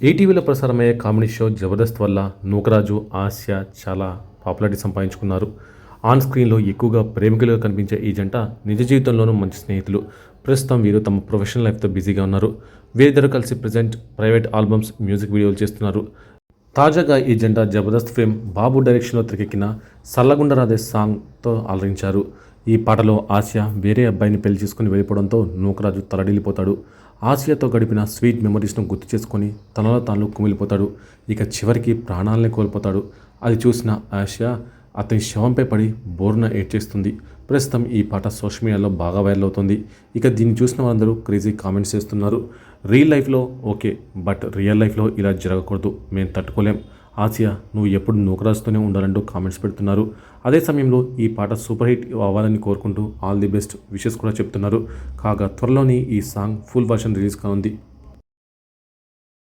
ఈటీవీలో ప్రసారమయ్యే comedy show Jabardasth వల్ల నూకరాజు ఆస్య చాలా పాపులారిటీ సంపాదించుకున్నారు. ఆన్ స్క్రీన్లో ఎక్కువగా ప్రేమికులుగా కనిపించే ఈ జంట నిజ జీవితంలోనూ మంచి స్నేహితులు. ప్రస్తుతం వీరు తమ ప్రొఫెషనల్ లైఫ్తో బిజీగా ఉన్నారు. వీరిద్దరు కలిసి ప్రజెంట్ ప్రైవేట్ ఆల్బమ్స్ మ్యూజిక్ వీడియోలు చేస్తున్నారు. తాజాగా ఈ జంట జబర్దస్త్ ఫేమ్ బాబు డైరెక్షన్లో తెరకెక్కిన సల్లగుండరాధే సాంగ్తో ఆలరించారు ఈ పాటలో ఆసియా వేరే అబ్బాయిని పెళ్ళి చేసుకుని వెళ్ళిపోవడంతో నూకరాజు తలడిల్లిపోతాడు. ఆసియాతో గడిపిన స్వీట్ మెమరీస్ను గుర్తు చేసుకొని తనలో తాను కుమిలిపోతాడు. ఇక చివరికి ప్రాణాలనే కోల్పోతాడు. అది చూసిన ఆసియా అతని శవంపై పడి బోర్న ఏడ్చేస్తుంది. ప్రస్తుతం ఈ పాట సోషల్ మీడియాలో బాగా వైరల్ అవుతుంది. ఇక దీన్ని చూసిన వాళ్ళందరూ క్రేజీ కామెంట్స్ చేస్తున్నారు. రియల్ లైఫ్లో ఓకే బట్ రియల్ లైఫ్లో ఇలా జరగకూడదు. మేము తట్టుకోలేం. ఆసియా నువ్వు ఎప్పుడు నూకరాజుతోనే ఉండాలంటూ కామెంట్స్ పెడుతున్నారు. అదే సమయంలో ఈ పాట సూపర్ హిట్ అవ్వాలని కోరుకుంటూ ఆల్ ది బెస్ట్ విషెస్ కూడా చెప్తున్నారు. కాగా త్వరలోని ఈ సాంగ్ ఫుల్ వర్షన్ రిలీజ్ కానుంది.